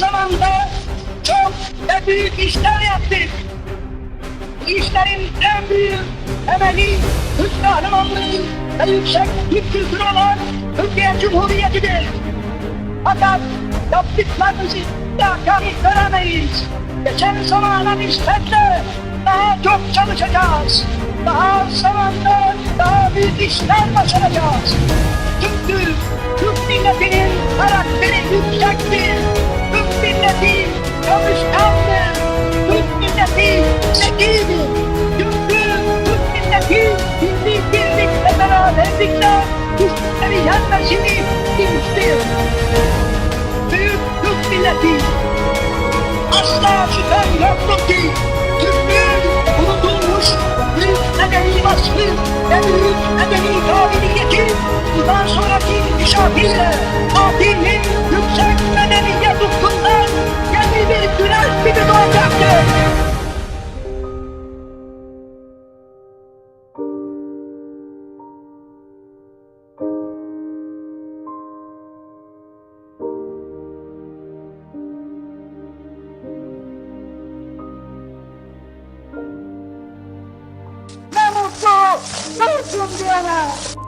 zamanda çok ve büyük işler yaptık. İşlerin en büyük temeli Türk kahramanlığı ve yüksek Türk kültürü olan Türkiye Cumhuriyeti'dir. Fakat yaptıklarımızı da kanıt veremeyiz. Geçen zamana nispetle daha çok çalışacağız. Daha zamanda daha büyük işler başaracağız. Beraberlikle güçleri yenmesini bilmiştir. Büyük Türk milleti. Asla şüphem yoktur ki Türklüğün unutulmuş büyük medeni vasfı ve büyük medeni kabiliyeti bundan sonraki inkişafıyla 那我就了。